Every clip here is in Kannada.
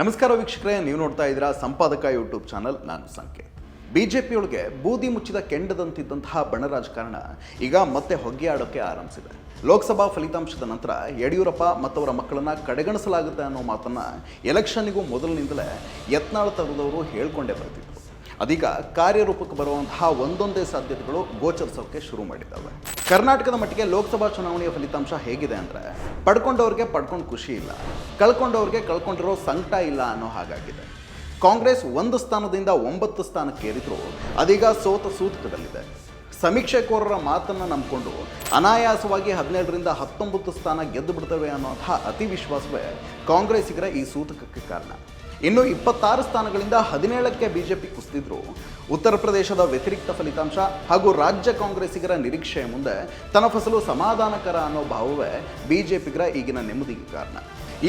ನಮಸ್ಕಾರ ವೀಕ್ಷಕರೇ, ನೀವು ನೋಡ್ತಾ ಇದ್ದೀರಾ ಸಂಪಾದಕ ಯೂಟ್ಯೂಬ್ ಚಾನಲ್, ನಾನು ಸಂಕೇತ್. ಬಿಜೆಪಿಯೊಳಗೆ ಬೂದಿ ಮುಚ್ಚಿದ ಕೆಂಡದಂತಿದ್ದಂತಹ ಬಣ ರಾಜಕಾರಣ ಈಗ ಮತ್ತೆ ಹೊಗೆ ಆಡೋಕೆ ಆರಂಭಿಸಿದೆ. ಲೋಕಸಭಾ ಫಲಿತಾಂಶದ ನಂತರ ಯಡಿಯೂರಪ್ಪ ಮತ್ತವರ ಮಕ್ಕಳನ್ನ ಕಡೆಗಣಿಸಲಾಗುತ್ತೆ ಅನ್ನೋ ಮಾತನ್ನ ಎಲೆಕ್ಷನ್ನಿಗೂ ಮೊದಲಿನಿಂದಲೇ ಯತ್ನಾಳ್ ತರದವರು ಹೇಳ್ಕೊಂಡೇ ಬರ್ತಿದ್ರು. ಅದೀಗ ಕಾರ್ಯರೂಪಕ್ಕೆ ಬರುವಂತಹ ಒಂದೊಂದೇ ಸಾಧ್ಯತೆಗಳು ಗೋಚರಿಸೋಕೆ ಶುರು ಮಾಡಿದ್ದಾವೆ. ಕರ್ನಾಟಕದ ಮಟ್ಟಿಗೆ ಲೋಕಸಭಾ ಚುನಾವಣೆಯ ಫಲಿತಾಂಶ ಹೇಗಿದೆ ಅಂದರೆ ಪಡ್ಕೊಂಡವ್ರಿಗೆ ಪಡ್ಕೊಂಡು ಖುಷಿ ಇಲ್ಲ, ಕಳ್ಕೊಂಡವ್ರಿಗೆ ಕಳ್ಕೊಂಡಿರೋ ಸಂಕಟ ಇಲ್ಲ ಅನ್ನೋ ಹಾಗಾಗಿದೆ. ಕಾಂಗ್ರೆಸ್ ಒಂದು ಸ್ಥಾನದಿಂದ ಒಂಬತ್ತು ಸ್ಥಾನಕ್ಕೇರಿದ್ರು ಅದೀಗ ಸೋತ ಸೂತಕದಲ್ಲಿದೆ. ಸಮೀಕ್ಷೆಕೋರರ ಮಾತನ್ನು ನಂಬಿಕೊಂಡು ಅನಾಯಾಸವಾಗಿ ಹದಿನೇಳರಿಂದ ಹತ್ತೊಂಬತ್ತು ಸ್ಥಾನ ಗೆದ್ದು ಬಿಡ್ತವೆ ಅನ್ನೋಂಥ ಅತಿ ವಿಶ್ವಾಸವೇ ಕಾಂಗ್ರೆಸ್ಸಿಗರ ಈ ಸೂತಕಕ್ಕೆ ಕಾರಣ. ಇನ್ನು ಇಪ್ಪತ್ತಾರು ಸ್ಥಾನಗಳಿಂದ ಹದಿನೇಳಕ್ಕೆ ಬಿಜೆಪಿ ಕುಸಿದಿದ್ರು ಉತ್ತರ ಪ್ರದೇಶದ ವ್ಯತಿರಿಕ್ತ ಫಲಿತಾಂಶ ಹಾಗೂ ರಾಜ್ಯ ಕಾಂಗ್ರೆಸ್ಸಿಗರ ನಿರೀಕ್ಷೆಯ ಮುಂದೆ ತನ್ನ ಫಸಲು ಸಮಾಧಾನಕರ ಅನ್ನೋ ಭಾವವೇ ಬಿಜೆಪಿಗರ ಈಗಿನ ನೆಮ್ಮದಿಗೆ ಕಾರಣ.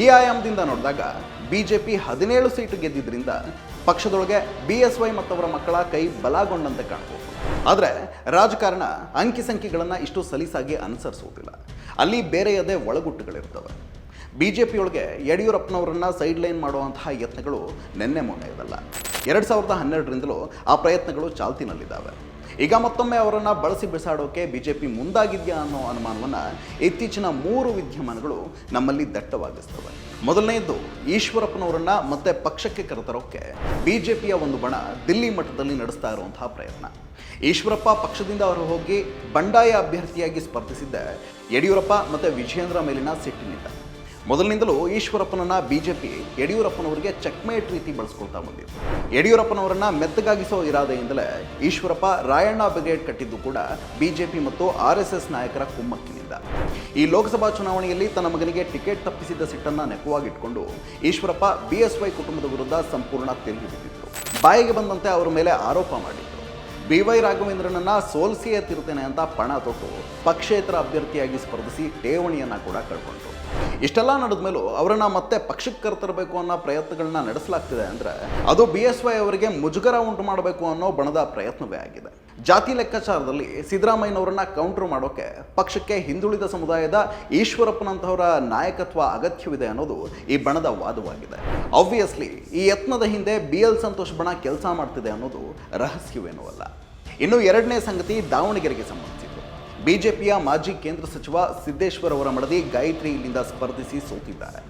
ಈ ಆಯಾಮದಿಂದ ನೋಡಿದಾಗ ಬಿಜೆಪಿ ಹದಿನೇಳು ಸೀಟು ಗೆದ್ದಿದ್ದರಿಂದ ಪಕ್ಷದೊಳಗೆ ಬಿ ಎಸ್ ವೈ ಮತ್ತವರ ಮಕ್ಕಳ ಕೈ ಬಲಗೊಂಡಂತೆ ಕಾಣಬಹುದು ಆದರೆ ರಾಜಕಾರಣ ಅಂಕಿ ಸಂಖ್ಯೆಗಳನ್ನು ಇಷ್ಟು ಸಲೀಸಾಗಿ ಅನುಸರಿಸುವುದಿಲ್ಲ ಅಲ್ಲಿ ಬೇರೆಯದೇ ಒಳಗುಟ್ಟುಗಳಿರ್ತವೆ. ಬಿಜೆಪಿಯೊಳಗೆ ಯಡಿಯೂರಪ್ಪನವರನ್ನ ಸೈಡ್ ಲೈನ್ ಮಾಡುವಂತಹ ಯತ್ನಗಳು ನಿನ್ನೆ ಮೊನ್ನೆಯದಲ್ಲ ಎರಡು ಸಾವಿರದ ಹನ್ನೆರಡರಿಂದಲೂ ಆ ಪ್ರಯತ್ನಗಳು ಚಾಲ್ತಿನಲ್ಲಿದ್ದಾವೆ. ಈಗ ಮತ್ತೊಮ್ಮೆ ಅವರನ್ನು ಬಳಸಿ ಬಿಸಾಡೋಕೆ ಪಿ ಮುಂದಾಗಿದೆಯಾ ಅನ್ನೋ ಅನುಮಾನವನ್ನು ಇತ್ತೀಚಿನ ಮೂರು ವಿದ್ಯಮಾನಗಳು ನಮ್ಮಲ್ಲಿ ದಟ್ಟವಾಗಿಸ್ತವೆ. ಮೊದಲನೆಯದ್ದು ಈಶ್ವರಪ್ಪನವರನ್ನ ಮತ್ತೆ ಪಕ್ಷಕ್ಕೆ ಕರೆತರೋಕೆ ಬಿಜೆಪಿಯ ಒಂದು ಬಣ ದಿಲ್ಲಿ ಮಟ್ಟದಲ್ಲಿ ನಡೆಸ್ತಾ ಇರುವಂತಹ ಪ್ರಯತ್ನ. ಈಶ್ವರಪ್ಪ ಪಕ್ಷದಿಂದ ಅವರು ಹೋಗಿ ಬಂಡಾಯ ಅಭ್ಯರ್ಥಿಯಾಗಿ ಸ್ಪರ್ಧಿಸಿದ್ದ ಯಡಿಯೂರಪ್ಪ ಮತ್ತು ವಿಜಯೇಂದ್ರ ಮೇಲಿನ ಸಿಟ್ಟಿನಿಂದ. ಮೊದಲಿನಿಂದಲೂ ಈಶ್ವರಪ್ಪನನ್ನ ಬಿಜೆಪಿ ಯಡಿಯೂರಪ್ಪನವರಿಗೆ ಚೆಕ್ಮೇಟ್ ರೀತಿ ಬಳಸ್ಕೊಳ್ತಾ ಬಂದಿತ್ತು ಯಡಿಯೂರಪ್ಪನವರನ್ನ ಮೆತ್ತಗಾಗಿಸೋ ಇರಾದೆಯಿಂದಲೇ ಈಶ್ವರಪ್ಪ ರಾಯಣ್ಣ ಬ್ರಿಗೇಡ್ ಕಟ್ಟಿದ್ದು ಕೂಡ ಬಿಜೆಪಿ ಮತ್ತು ಆರ್ ಎಸ್ ಎಸ್ ನಾಯಕರ ಕುಮ್ಮಕ್ಕಿನಿಂದ. ಈ ಲೋಕಸಭಾ ಚುನಾವಣೆಯಲ್ಲಿ ತನ್ನ ಮಗನಿಗೆ ಟಿಕೆಟ್ ತಪ್ಪಿಸಿದ್ದ ಸಿಟ್ಟನ್ನ ನೆಪವಾಗಿಟ್ಕೊಂಡು ಈಶ್ವರಪ್ಪ ಬಿ ಎಸ್ ವೈ ಕುಟುಂಬದ ವಿರುದ್ಧ ಸಂಪೂರ್ಣ ತೆಲುಗು ಬಿದ್ದಿದ್ರು ಬಾಯಿಗೆ ಬಂದಂತೆ ಅವರ ಮೇಲೆ ಆರೋಪ ಮಾಡಿದ್ರು. ಬಿ ವೈ ರಾಘವೇಂದ್ರನನ್ನ ಸೋಲಿಸಿಯೇ ತಿರುತ್ತೇನೆ ಅಂತ ಪಣ ತೊಟ್ಟು ಪಕ್ಷೇತರ ಅಭ್ಯರ್ಥಿಯಾಗಿ ಸ್ಪರ್ಧಿಸಿ ಠೇವಣಿಯನ್ನ ಕೂಡ ಕಳ್ಕೊಂಡ್ರು. ಇಷ್ಟೆಲ್ಲ ನಡೆದ ಮೇಲೂ ಅವರನ್ನ ಮತ್ತೆ ಪಕ್ಷಕ್ಕೆ ಕರ್ತರಬೇಕು ಅನ್ನೋ ಪ್ರಯತ್ನಗಳನ್ನ ನಡೆಸಲಾಗ್ತಿದೆ ಅಂದ್ರೆ ಅದು ಬಿ ಎಸ್ ವೈ ಅವರಿಗೆ ಮುಜುಗರ ಉಂಟು ಮಾಡಬೇಕು ಅನ್ನೋ ಬಣದ ಪ್ರಯತ್ನವೇ ಆಗಿದೆ. ಜಾತಿ ಲೆಕ್ಕಾಚಾರದಲ್ಲಿ ಸಿದ್ದರಾಮಯ್ಯನವರನ್ನ ಕೌಂಟರ್ ಮಾಡೋಕೆ ಪಕ್ಷಕ್ಕೆ ಹಿಂದುಳಿದ ಸಮುದಾಯದ ಈಶ್ವರಪ್ಪನಂತಹವರ ನಾಯಕತ್ವ ಅಗತ್ಯವಿದೆ ಅನ್ನೋದು ಈ ಬಣದ ವಾದವಾಗಿದೆ. ಆಬ್ವಿಯಸ್ಲಿ ಈ ಯತ್ನದ ಹಿಂದೆ ಬಿ ಎಲ್ ಸಂತೋಷ್ ಬಣ ಕೆಲಸ ಮಾಡ್ತಿದೆ ಅನ್ನೋದು ರಹಸ್ಯವೇನೂ ಅಲ್ಲ. ಇನ್ನು ಎರಡನೇ ಸಂಗತಿ ದಾವಣಗೆರೆಗೆ ಸಂಬಂಧಿಸಿದ್ದು ಬಿಜೆಪಿಯ ಮಾಜಿ ಕೇಂದ್ರ ಸಚಿವ ಸಿದ್ದೇಶ್ವರ್ ಅವರ ಮಡದಿ ಗಾಯತ್ರಿ ಇಲ್ಲಿಂದ ಸ್ಪರ್ಧಿಸಿ ಸೋತಿದ್ದಾರೆ.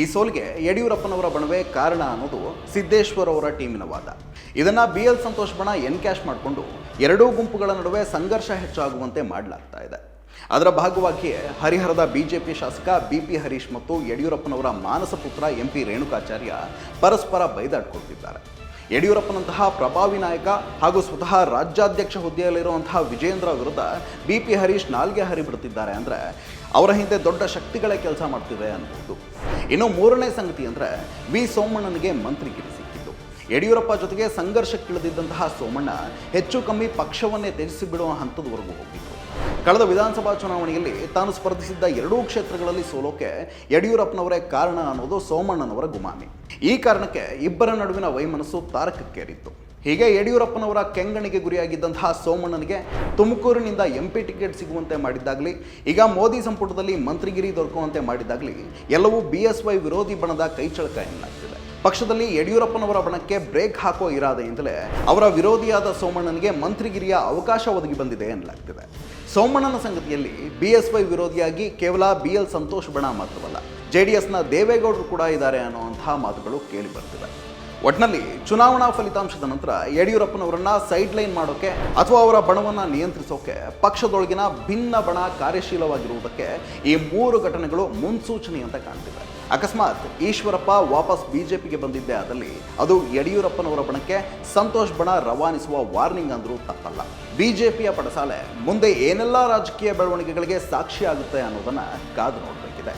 ಈ ಸೋಲಿಗೆ ಯಡಿಯೂರಪ್ಪನವರ ಬಣವೇ ಕಾರಣ ಅನ್ನೋದು ಸಿದ್ದೇಶ್ವರ್ ಅವರ ಟೀಮಿನ ವಾದ. ಇದನ್ನು ಬಿ ಎಲ್ ಸಂತೋಷ್ ಬಣ ಎನ್ಕ್ಯಾಶ್ ಮಾಡಿಕೊಂಡು ಎರಡೂ ಗುಂಪುಗಳ ನಡುವೆ ಸಂಘರ್ಷ ಹೆಚ್ಚಾಗುವಂತೆ ಮಾಡಲಾಗ್ತಾ ಇದೆ. ಅದರ ಭಾಗವಾಗಿಯೇ ಹರಿಹರದ ಬಿಜೆಪಿ ಶಾಸಕ ಬಿ ಪಿ ಹರೀಶ್ ಮತ್ತು ಯಡಿಯೂರಪ್ಪನವರ ಮಾನಸ ಪುತ್ರ ಎಂ ರೇಣುಕಾಚಾರ್ಯ ಪರಸ್ಪರ ಬೈದಾಡ್ಕೊಳ್ತಿದ್ದಾರೆ. ಯಡಿಯೂರಪ್ಪನಂತಹ ಪ್ರಭಾವಿ ನಾಯಕ ಹಾಗೂ ಸ್ವತಃ ರಾಜ್ಯಾಧ್ಯಕ್ಷ ಹುದ್ದೆಯಲ್ಲಿರುವಂತಹ ವಿಜೇಂದ್ರ ವಿರುದ್ಧ ಬಿ ಪಿ ಹರೀಶ್ ನಾಲ್ಗೆ ಹರಿಬಿಡುತ್ತಿದ್ದಾರೆ ಅಂದರೆ ಅವರ ಹಿಂದೆ ದೊಡ್ಡ ಶಕ್ತಿಗಳೇ ಕೆಲಸ ಮಾಡ್ತಿದೆ ಅನ್ಬೋದು ಇನ್ನು ಮೂರನೇ ಸಂಗತಿ ಅಂದರೆ ವಿ ಸೋಮಣ್ಣನಿಗೆ ಮಂತ್ರಿಗಿರಿ ಸಿಕ್ಕಿದ್ದು. ಯಡಿಯೂರಪ್ಪ ಜೊತೆಗೆ ಸಂಘರ್ಷಕ್ಕಿಳಿದಿದ್ದಂತಹ ಸೋಮಣ್ಣ ಹೆಚ್ಚು ಕಮ್ಮಿ ಪಕ್ಷವನ್ನೇ ತ್ಯಜಿಸಿಬಿಡುವ ಹಂತದವರೆಗೂ ಹೋಗಿದ್ರು. ಕಳೆದ ವಿಧಾನಸಭಾ ಚುನಾವಣೆಯಲ್ಲಿ ತಾನು ಸ್ಪರ್ಧಿಸಿದ್ದ ಎರಡೂ ಕ್ಷೇತ್ರಗಳಲ್ಲಿ ಸೋಲೋಕೆ ಯಡಿಯೂರಪ್ಪನವರೇ ಕಾರಣ ಅನ್ನೋದು ಸೋಮಣ್ಣನವರ ಗುಮಾನಿ. ಈ ಕಾರಣಕ್ಕೆ ಇಬ್ಬರ ನಡುವಿನ ವೈಮನಸ್ಸು ತಾರಕಕ್ಕೇರಿತ್ತು. ಹೀಗೆ ಯಡಿಯೂರಪ್ಪನವರ ಕೆಂಗಣಿಗೆ ಗುರಿಯಾಗಿದ್ದಂತಹ ಸೋಮಣ್ಣನಿಗೆ ತುಮಕೂರಿನಿಂದ ಎಂಪಿ ಟಿಕೆಟ್ ಸಿಗುವಂತೆ ಮಾಡಿದ್ದಾಗಲಿ, ಈಗ ಮೋದಿ ಸಂಪುಟದಲ್ಲಿ ಮಂತ್ರಿಗಿರಿ ದೊರಕುವಂತೆ ಮಾಡಿದ್ದಾಗಲಿ, ಎಲ್ಲವೂ ಬಿ ಎಸ್ ವೈ ವಿರೋಧಿ ಬಣದ ಕೈಚಳಕ ಎನ್ನಲಾಗ್ತಿದೆ. ಪಕ್ಷದಲ್ಲಿ ಯಡಿಯೂರಪ್ಪನವರ ಬಣಕ್ಕೆ ಬ್ರೇಕ್ ಹಾಕೋ ಇರಾದೆಯಿಂದಲೇ ಅವರ ವಿರೋಧಿಯಾದ ಸೋಮಣ್ಣನಿಗೆ ಮಂತ್ರಿಗಿರಿಯ ಅವಕಾಶ ಒದಗಿ ಬಂದಿದೆ ಎನ್ನಲಾಗ್ತಿದೆ. ಸೋಮಣ್ಣನ ಸಂಗತಿಯಲ್ಲಿ ಬಿ ಎಸ್ ವೈ ವಿರೋಧಿಯಾಗಿ ಕೇವಲ ಬಿ ಎಲ್ ಸಂತೋಷ್ ಬಣ ಮಾತ್ರವಲ್ಲ ಜೆ ಡಿ ಎಸ್ನ ದೇವೇಗೌಡರು ಕೂಡ ಇದ್ದಾರೆ ಅನ್ನುವಂತಹ ಮಾತುಗಳು ಕೇಳಿ ಬರ್ತಿವೆ. ಒಟ್ನಲ್ಲಿ ಚುನಾವಣಾ ಫಲಿತಾಂಶದ ನಂತರ ಯಡಿಯೂರಪ್ಪನವರನ್ನ ಸೈಡ್ ಲೈನ್ ಮಾಡೋಕೆ ಅಥವಾ ಅವರ ಬಣವನ್ನು ನಿಯಂತ್ರಿಸೋಕೆ ಪಕ್ಷದೊಳಗಿನ ಭಿನ್ನ ಬಣ ಕಾರ್ಯಶೀಲವಾಗಿರುವುದಕ್ಕೆ ಈ ಮೂರು ಘಟನೆಗಳು ಮುನ್ಸೂಚನೆ ಅಂತ ಕಾಣ್ತಿವೆ. ಅಕಸ್ಮಾತ್ ಈಶ್ವರಪ್ಪ ವಾಪಸ್ ಬಿಜೆಪಿಗೆ ಬಂದಿದ್ದೇ ಆದಲ್ಲಿ ಅದು ಯಡಿಯೂರಪ್ಪನವರ ಬಣಕ್ಕೆ ಸಂತೋಷ್ ಬಣ ರವಾನಿಸುವ ವಾರ್ನಿಂಗ್ ಅಂದರೂ ತಪ್ಪಲ್ಲ. ಬಿಜೆಪಿಯ ಪಡಸಾಲೆ ಮುಂದೆ ಏನೆಲ್ಲ ರಾಜಕೀಯ ಬೆಳವಣಿಗೆಗಳಿಗೆ ಸಾಕ್ಷಿಯಾಗುತ್ತೆ ಅನ್ನೋದನ್ನ ಕಾದು ನೋಡಬೇಕಿದೆ.